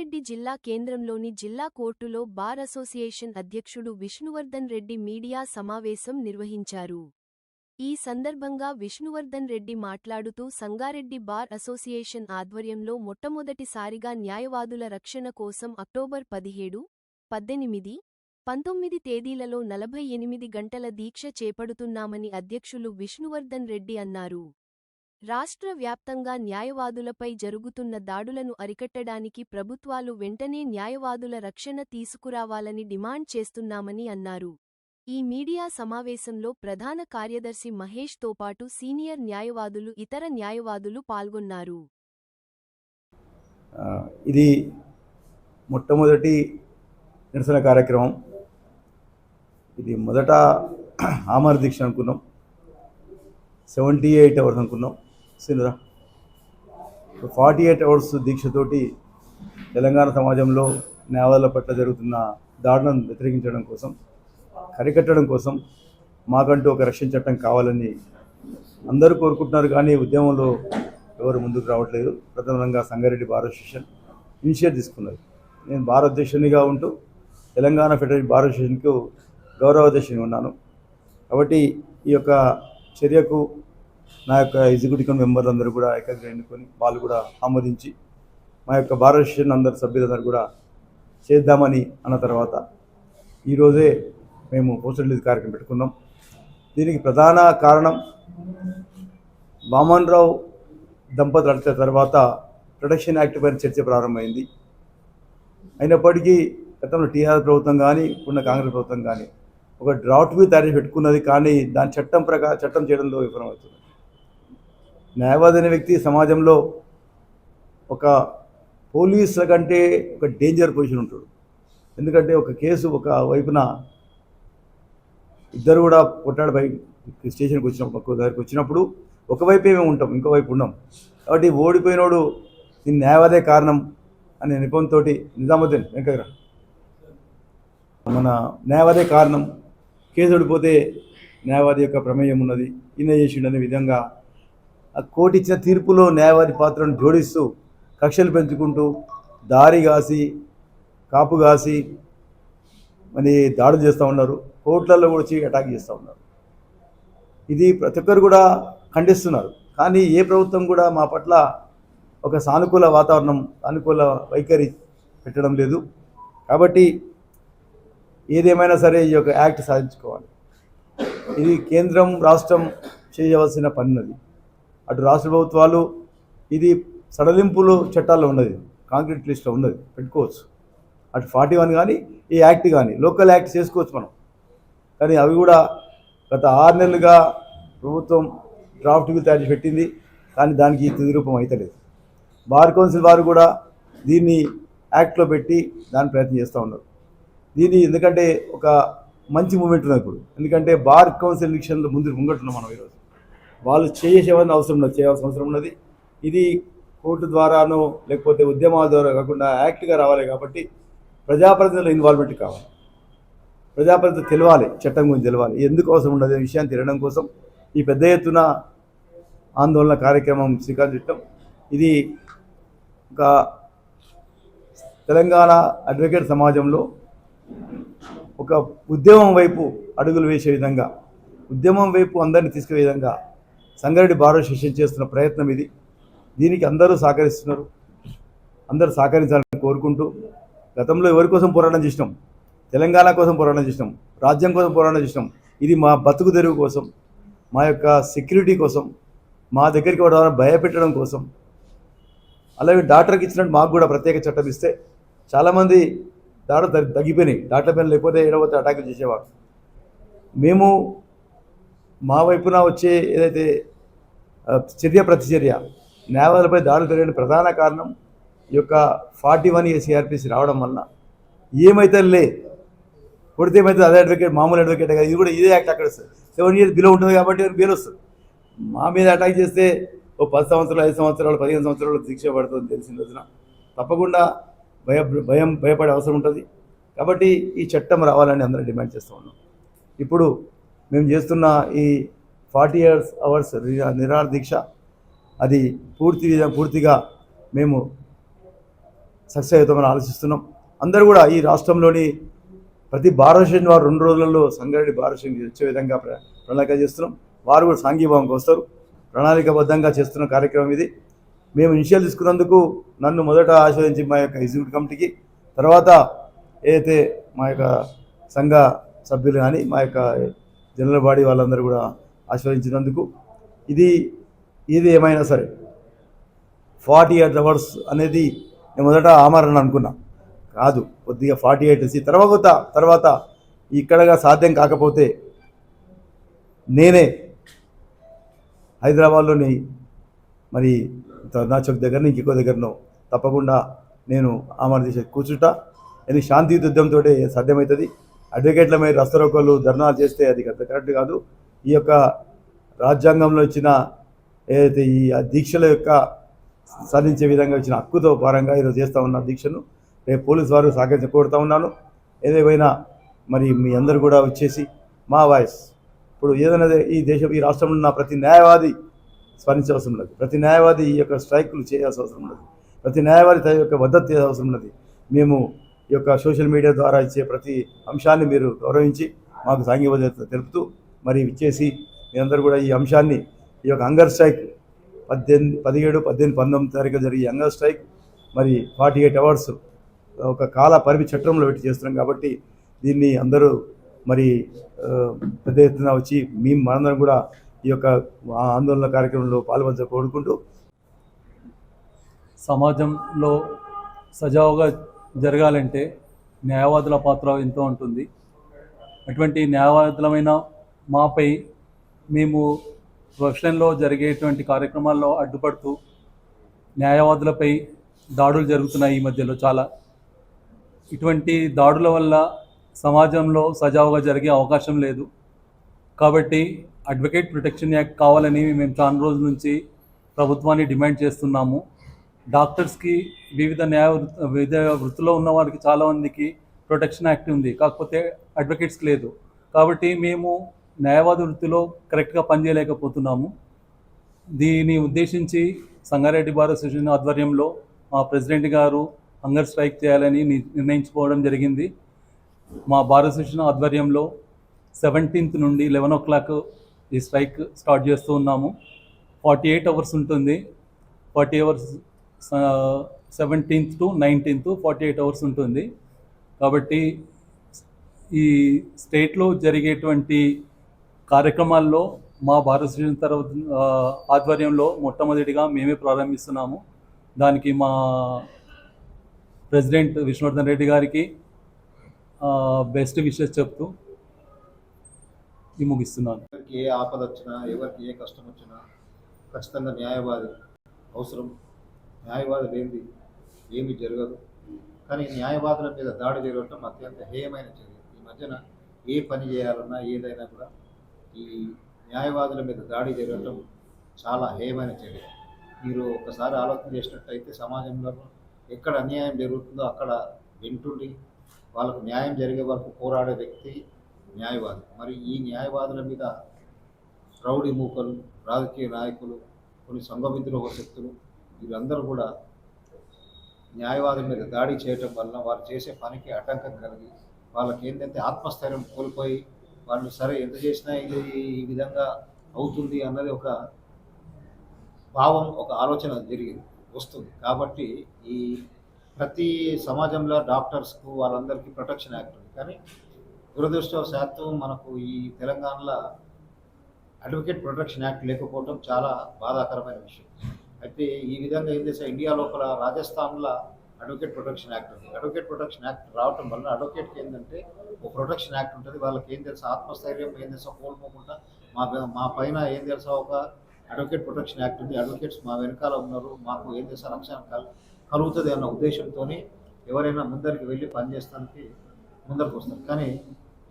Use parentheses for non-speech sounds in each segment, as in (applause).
సంగారెడ్డి జిల్లా కేంద్రంలోని జిల్లా కోర్టులో బార్ అసోసియేషన్ అధ్యక్షుడు విష్ణువర్ధన్ రెడ్డి మీడియా సమావేశం నిర్వహించారు. ఈ సందర్భంగా విష్ణువర్ధన్ రెడ్డి మాట్లాడుతూ సంగారెడ్డి బార్ అసోసియేషన్ ఆధ్వర్యంలో మొట్టమొదటిసారిగా న్యాయవాదుల రక్షణ కోసం అక్టోబర్ పదిహేడు పద్దెనిమిది పంతొమ్మిది తేదీలలో నలభై ఎనిమిది గంటల దీక్ష చేపడుతున్నామని అధ్యక్షులు విష్ణువర్ధన్ రెడ్డి అన్నారు. రాష్ట్ర వ్యాప్తంగా న్యాయవాదులపై జరుగుతున్న దాడులను అరికట్టడానికి ప్రభుత్వాలు వెంటనే న్యాయవాదుల రక్షణ తీసుకురావాలని డిమాండ్ చేస్తున్నామని అన్నారు. ఈ మీడియా సమావేశంలో ప్రధాన కార్యదర్శి మహేష్ తోపాటు సీనియర్ న్యాయవాదులు ఇతర న్యాయవాదులు పాల్గొన్నారు. ఇది మొట్టమొదటి నిరసన కార్యక్రమం. ఇది మొదట (clears throat) ఆమర దీక్ష అనుకున్నాం. సెవెంటీ ఎయిట్ అవర్స్ అనుకున్నాం. సినురా. ఫార్టీ ఎయిట్ అవర్స్ దీక్షతోటి తెలంగాణ సమాజంలో న్యాయాల పట్ల జరుగుతున్న దాడులను వ్యతిరేకించడం కోసం కరికట్టడం కోసం మాకంటూ ఒక రక్షణ చట్టం కావాలని అందరూ కోరుకుంటున్నారు కానీ ఉద్యమంలో ఎవరు ముందుకు రావట్లేదు. ప్రధానంగా సంగారెడ్డి బార్ అసోసియేషన్ ఇనిషియేట్ తీసుకున్నది. నేను బార్ అధ్యక్షునిగా ఉంటూ తెలంగాణ ఫెడరల్ బార్ అసోసియేషన్కు గౌరవ అధ్యక్షుని ఉన్నాను. కాబట్టి ఈ యొక్క చర్యకు నా యొక్క ఎగ్జిక్యూటివ్ మెంబర్లు అందరూ కూడా ఏకాగ్ర ఎన్నుకొని వాళ్ళు కూడా ఆమోదించి మా యొక్క భారతదేశం అందరి సభ్యులందరూ కూడా చేద్దామని అన్న తర్వాత ఈరోజే మేము పోస్టల్ రిలీజ్ కార్యక్రమం పెట్టుకున్నాం. దీనికి ప్రధాన కారణం వామన్ రావు దంపతులు అడిచిన తర్వాత ప్రొటెక్షన్ యాక్ట్ పైన చర్చ ప్రారంభమైంది. అయినప్పటికీ గతంలో టీఆర్ ప్రభుత్వం కానీ ఉన్న కాంగ్రెస్ ప్రభుత్వం కానీ ఒక డ్రాఫ్ట్ మీద తయారు పెట్టుకున్నది కానీ దాని చట్టం ప్రకారం చట్టం చేయడంలో విఫలమవుతుంది. న్యాయవాది అనే వ్యక్తి సమాజంలో ఒక పోలీసుల కంటే ఒక డేంజర్ పొజిషన్ ఉంటాడు. ఎందుకంటే ఒక కేసు ఒక వైపున ఇద్దరు కూడా కొట్టాడు పై స్టేషన్కి వచ్చినప్పుడు ఒక దగ్గరికి వచ్చినప్పుడు ఒకవైపే మేము ఉంటాం ఇంకో వైపు కాబట్టి ఓడిపోయినోడు దీని న్యాయవాదే కారణం అనే నిపుణతో నిజాముద్దీన్ వెంకయ్య మన న్యాయవాదే కారణం కేసు ఓడిపోతే న్యాయవాది యొక్క ప్రమేయం ఉన్నది ఈయన చేసిండు అనే విధంగా కోర్టు ఇచ్చిన తీర్పులో న్యాయవాది పాత్రను జోడిస్తూ కక్షలు పెంచుకుంటూ దారి కాసి కాపు కాసి మరి దాడులు చేస్తూ ఉన్నారు. కోర్టులలో కూడా వచ్చి అటాక్ చేస్తూ ఉన్నారు. ఇది ప్రతి ఒక్కరు కూడా ఖండిస్తున్నారు. కానీ ఏ ప్రభుత్వం కూడా మా పట్ల ఒక సానుకూల వాతావరణం సానుకూల వైఖరి పెట్టడం లేదు. కాబట్టి ఏదేమైనా సరే ఈ యొక్క యాక్ట్ సాధించుకోవాలి. ఇది కేంద్రం రాష్ట్రం చేయవలసిన పనున్నది అటు రాష్ట్ర ప్రభుత్వాలు ఇది సడలింపులు చట్టాల్లో ఉన్నది కాంక్రీట్ లిస్ట్లో ఉన్నది పెట్టుకోవచ్చు. అటు ఫార్టీ వన్ కానీ ఈ యాక్ట్ కానీ లోకల్ యాక్ట్ చేసుకోవచ్చు మనం. కానీ అవి కూడా గత ఆరు నెలలుగా ప్రభుత్వం డ్రాఫ్ట్ బిల్ తయారు పెట్టింది కానీ దానికి తుది రూపం అవుతలేదు బార్ కౌన్సిల్ వారు కూడా దీన్ని యాక్ట్లో పెట్టి దాని ప్రయత్నం చేస్తూ ఉన్నారు. దీన్ని ఎందుకంటే ఒక మంచి మూమెంట్ ఉన్నది ఇప్పుడు. ఎందుకంటే బార్ కౌన్సిల్ ఎలక్షన్లో ముందు ముంగట్టున్నాం మనం ఈరోజు. వాళ్ళు చేసేవని అవసరం ఉన్నది చేయాల్సిన అవసరం ఉన్నది. ఇది కోర్టు ద్వారానో లేకపోతే ఉద్యమాల ద్వారా కాకుండా యాక్ట్గా రావాలి కాబట్టి ప్రజాప్రతినిధుల ఇన్వాల్వ్మెంట్ కావాలి. ప్రజాప్రతినిధులు తెలవాలి చట్టం గురించి తెలవాలి. ఎందుకు అవసరం ఉండదు అనే విషయాన్ని తెలియడం కోసం ఈ పెద్ద ఎత్తున ఆందోళన కార్యక్రమం శ్రీకారం చుట్టం. ఇది ఒక తెలంగాణ అడ్వకేట్ సమాజంలో ఒక ఉద్యమం వైపు అడుగులు వేసే విధంగా ఉద్యమం వైపు అందరిని తీసుకునే విధంగా సంగారెడ్డి బార్ అసోసియేషన్ చేస్తున్న ప్రయత్నం ఇది. దీనికి అందరూ సహకరిస్తున్నారు. అందరూ సహకరించాలని కోరుకుంటూ గతంలో ఎవరి కోసం పోరాటం చేసినాం? తెలంగాణ కోసం పోరాటం చేసినాం. రాజ్యం కోసం పోరాటం చేసినాం. ఇది మా బతుకు తెరువు కోసం మా యొక్క సెక్యూరిటీ కోసం మా దగ్గరికి వాళ్ళని భయపెట్టడం కోసం. అలాగే డాక్టర్కి ఇచ్చినట్టు మాకు కూడా ప్రత్యేక చట్టం ఇస్తే చాలామంది దాడు తగ్గిపోయినాయి. డాక్టర్ పైన లేకపోతే ఏడవతే అటాకులు చేసేవాడు మేము మా వైపున వచ్చే ఏదైతే చర్య ప్రతిచర్య. నేవాలపై దాడులు పెరిగిన ప్రధాన కారణం ఈ యొక్క ఫార్టీ వన్ ఏసీఆర్పిసి రావడం వలన. ఏమైతే లే కొడితే ఏమైతే అదే అడ్వకేట్ మామూలు అడ్వకేట్ కదా ఇది కూడా ఇదే యాక్ట్ అక్కడ వస్తుంది సెవెన్ ఇయర్స్ బిలో ఉంటుంది కాబట్టి బెయిల్ వస్తుంది. మా మీద అటాక్ చేస్తే ఓ పది సంవత్సరాలు ఐదు సంవత్సరాలు పదిహేను సంవత్సరాలు శిక్ష పడుతుంది తెలిసిన రోజున. తప్పకుండా భయ భయం భయపడే అవసరం ఉంటుంది. కాబట్టి ఈ చట్టం రావాలని అందరూ డిమాండ్ చేస్తూ ఉన్నాం. ఇప్పుడు మేము చేస్తున్న ఈ ఫార్టీ ఇయర్స్ అవర్స్ నిరాహార దీక్ష. అది పూర్తి పూర్తిగా మేము సక్సెస్ అవుతామని ఆలోచిస్తున్నాం. అందరూ కూడా ఈ రాష్ట్రంలోని ప్రతి భారతదేశం వారు రెండు రోజులలో సంగారెడ్డి భారతదేశం వచ్చే విధంగా ప్ర- ప్రణాళిక చేస్తున్నాం. వారు కూడా సాంఘీభావంకి వస్తారు. ప్రణాళికబద్ధంగా చేస్తున్న కార్యక్రమం ఇది. మేము ఇనిషియల్ తీసుకున్నందుకు నన్ను మొదట ఆశీర్వదించి మా యొక్క ఎగ్జిక్యూటివ్ కమిటీకి తర్వాత ఏదైతే మా యొక్క సంఘ సభ్యులు కానీ మా యొక్క జనరల్ బాడీ వాళ్ళందరూ కూడా ఆశీర్వదించినందుకు ఇది ఇది ఏమైనా సరే ఫార్టీ ఎయిట్ అవర్స్ అనేది నేను మొదట ఆమరణ అనుకున్నా. కాదు కొద్దిగా ఫార్టీ ఎయిట్ తర్వాత తర్వాత ఇక్కడగా సాధ్యం కాకపోతే నేనే హైదరాబాద్లోని మరి నా చౌక్ దగ్గర నుంచి ఇంకో దగ్గరనో తప్పకుండా నేను ఆమరణ చేసే కూర్చుంటా. ఇది శాంతియుత యుద్ధంతో సాధ్యమవుతుంది. అడ్వకేట్ల మీద రస్తరోకలు ధర్నాలు చేస్తే అది కరెక్ట్ కాదు. ఈ యొక్క రాజ్యాంగంలో ఇచ్చిన ఏదైతే ఈ దీక్షల యొక్క సాధించే విధంగా ఇచ్చిన హక్కుతో భారంగా ఈరోజు చేస్తూ ఉన్న దీక్షను రేపు పోలీసు వారు సహకరించి కోరుతా ఉన్నాను. ఏదేమైనా మరి మీ అందరూ కూడా వచ్చేసి మా వాయిస్ ఇప్పుడు ఏదైనా ఈ దేశం ఈ రాష్ట్రంలో ఉన్న ప్రతి న్యాయవాది స్మరించవలసి ఉన్నది ప్రతి న్యాయవాది ఈ యొక్క స్ట్రైకులు చేయాల్సిన అవసరం ఉన్నది ప్రతి న్యాయవాది తన యొక్క మద్దతు చేయాల్సిన అవసరం ఉన్నది మేము ఈ యొక్క సోషల్ మీడియా ద్వారా ఇచ్చే ప్రతి అంశాన్ని మీరు గౌరవించి మాకు సాంఘిక తెలుపుతూ మరి ఇచ్చేసి మీరందరూ కూడా ఈ అంశాన్ని ఈ యొక్క హంగర్ స్ట్రైక్ పద్దెనిమిది పదిహేడు పద్దెనిమిది పంతొమ్మిది తారీఖు జరిగే హంగర్ స్ట్రైక్ మరి ఫార్టీ ఎయిట్ అవర్స్ ఒక కాల పరిమితి చట్టంలో పెట్టి చేస్తున్నాం కాబట్టి దీన్ని అందరూ మరి పెద్ద ఎత్తున వచ్చి మేము మనందరం కూడా ఈ యొక్క ఆందోళన కార్యక్రమంలో పాల్పంచ కోరుకుంటూ సమాజంలో సజావుగా జరగాలంటే న్యాయవాదుల పాత్ర ఎంతో ఉంటుంది. అటువంటి న్యాయవాదులమైన మాపై మేము ప్రొఫెషన్లో జరిగేటువంటి కార్యక్రమాల్లో అడ్డుపడుతూ న్యాయవాదులపై దాడులు జరుగుతున్నాయి ఈ మధ్యలో చాలా. ఇటువంటి దాడుల వల్ల సమాజంలో సజావుగా జరిగే అవకాశం లేదు. కాబట్టి అడ్వకేట్ ప్రొటెక్షన్ యాక్ట్ కావాలని మేము చాలా రోజుల నుంచి ప్రభుత్వాన్ని డిమాండ్ చేస్తున్నాము. డాక్టర్స్కి వివిధ న్యాయ వివిధ వృత్తిలో ఉన్న వారికి చాలామందికి ప్రొటెక్షన్ యాక్ట్ ఉంది. కాకపోతే అడ్వకేట్స్ లేదు. కాబట్టి మేము న్యాయవాది వృత్తిలో కరెక్ట్గా పనిచేయలేకపోతున్నాము. దీన్ని ఉద్దేశించి సంగారెడ్డి బార్ అసోసియేషన్ ఆధ్వర్యంలో మా ప్రెసిడెంట్ గారు హంగర్ స్ట్రైక్ చేయాలని నిర్ణయించుకోవడం జరిగింది. మా బార్ అసోసియేషన్ ఆధ్వర్యంలో సెవెంటీన్త్ నుండి లెవెన్ ఓ క్లాక్ ఈ స్ట్రైక్ స్టార్ట్ చేస్తూ ఉన్నాము. ఫార్టీ ఎయిట్ అవర్స్ ఉంటుంది. Forty hours seventeenth to nineteenth forty eight hours ఉంటుంది. కాబట్టి ఈ స్టేట్లో జరిగేటువంటి కార్యక్రమాల్లో మా భారత అసోసియేషన్ తర్వాత ఆధ్వర్యంలో మొట్టమొదటిగా మేమే ప్రారంభిస్తున్నాము. దానికి మా ప్రెసిడెంట్ విష్ణువర్ధన్ రెడ్డి గారికి బెస్ట్ విషెస్ చెప్తూ ఈ ముగిస్తున్నాను ఎవరికి ఏ ఆపద వచ్చినా ఎవరికి ఏ కష్టం వచ్చినా ఖచ్చితంగా న్యాయవాది అవసరం. న్యాయవాది లేనిది ఏమీ జరగదు. కానీ న్యాయవాదుల మీద దాడి జరగటం అత్యంత హేయమైన చర్య. ఈ మధ్యన ఏ పని చేయాలన్నా ఏదైనా కూడా ఈ న్యాయవాదుల మీద దాడి జరగటం చాలా హేయమైన చర్య. మీరు ఒకసారి ఆలోచన చేసినట్టయితే సమాజంలో ఎక్కడ అన్యాయం జరుగుతుందో అక్కడ వింటుండి వాళ్ళకు న్యాయం జరిగే వరకు పోరాడే వ్యక్తి న్యాయవాది. మరి ఈ న్యాయవాదుల మీద రౌడీ మూకలు రాజకీయ నాయకులు కొన్ని సంఘవిద్రోహ శక్తులు వీరందరూ కూడా న్యాయవాదుల మీద దాడి చేయటం వలన వారు చేసే పనికి ఆటంకం కలిగి వాళ్ళకి ఏంటంటే ఆత్మస్థైర్యం కోల్పోయి వాళ్ళు సరే ఎంత చేసినా ఇది ఈ విధంగా అవుతుంది అన్నది ఒక భావం ఒక ఆలోచన జరిగింది వస్తుంది. కాబట్టి ఈ ప్రతి సమాజంలో డాక్టర్స్కు వాళ్ళందరికీ ప్రొటెక్షన్ యాక్ట్ ఉంది. కానీ దురదృష్టవశాత్తు మనకు ఈ తెలంగాణలో అడ్వకేట్ ప్రొటెక్షన్ యాక్ట్ లేకపోవడం చాలా బాధాకరమైన విషయం. అయితే ఈ విధంగా ఏం చేసా ఇండియా లోపల రాజస్థాన్లో అడ్వకేట్ ప్రొటెక్షన్ యాక్ట్ ఉంది. అడ్వకేట్ ప్రొటెక్షన్ యాక్ట్ రావటం వల్ల అడ్వకేట్కి ఏంటంటే ఒక ప్రొటెక్షన్ యాక్ట్ ఉంటుంది. వాళ్ళకి ఏం తెలుసా? ఆత్మస్థైర్యం ఏం తెలుసా? కోల్పోకుండా మా మా పైన ఏం తెలుసా? ఒక అడ్వకేట్ ప్రొటెక్షన్ యాక్ట్ ఉంది. అడ్వకేట్స్ మా వెనకాల ఉన్నారు. మాకు ఏం తెలుసా? రక్షణ కల్- కలుగుతుంది అన్న ఉద్దేశంతో ఎవరైనా ముందరికి వెళ్ళి పనిచేస్తానికి ముందరికి వస్తారు. కానీ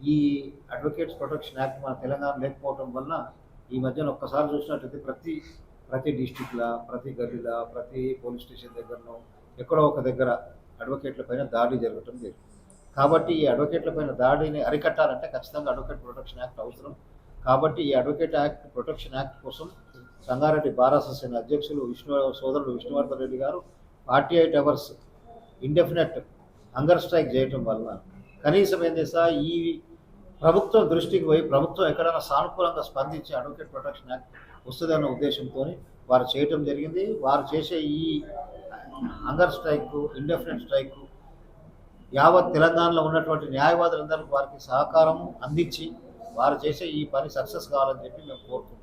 ఈ అడ్వకేట్స్ ప్రొటెక్షన్ యాక్ట్ మన తెలంగాణ లేకపోవడం వల్ల ఈ మధ్యన ఒక్కసారి చూసినట్టయితే ప్రతి ప్రతి డిస్టిక్లో ప్రతి గల్లీలో ప్రతి పోలీస్ స్టేషన్ దగ్గరలో ఎక్కడో ఒక దగ్గర అడ్వకేట్ల పైన దాడి జరగటం జరిగింది. కాబట్టి ఈ అడ్వకేట్ల పైన దాడిని అరికట్టాలంటే ఖచ్చితంగా అడ్వకేట్ ప్రొటెక్షన్ యాక్ట్ అవసరం. కాబట్టి ఈ అడ్వకేట్ యాక్ట్ ప్రొటెక్షన్ యాక్ట్ కోసం సంగారెడ్డి బార్ అసోసియేషన్ అధ్యక్షులు విష్ణు సోదరుడు విష్ణువర్ధన్ రెడ్డి గారు forty eight hours indefinite hunger strike చేయటం వల్ల కనీసం ఏం చేస్తా ఈ ప్రభుత్వం దృష్టికి పోయి ప్రభుత్వం ఎక్కడైనా సానుకూలంగా స్పందించి అడ్వకేట్ ప్రొటెక్షన్ యాక్ట్ వస్తుందన్న ఉద్దేశంతో వారు చేయటం జరిగింది. వారు చేసే ఈ హంగర్ స్ట్రైక్ ఇండెఫినెట్ స్ట్రైక్ యావత్ తెలంగాణలో ఉన్నటువంటి న్యాయవాదులందరికీ వారికి సహకారం అందించి వారు చేసే ఈ పని సక్సెస్ కావాలని చెప్పి మేము కోరుకుంటున్నాం.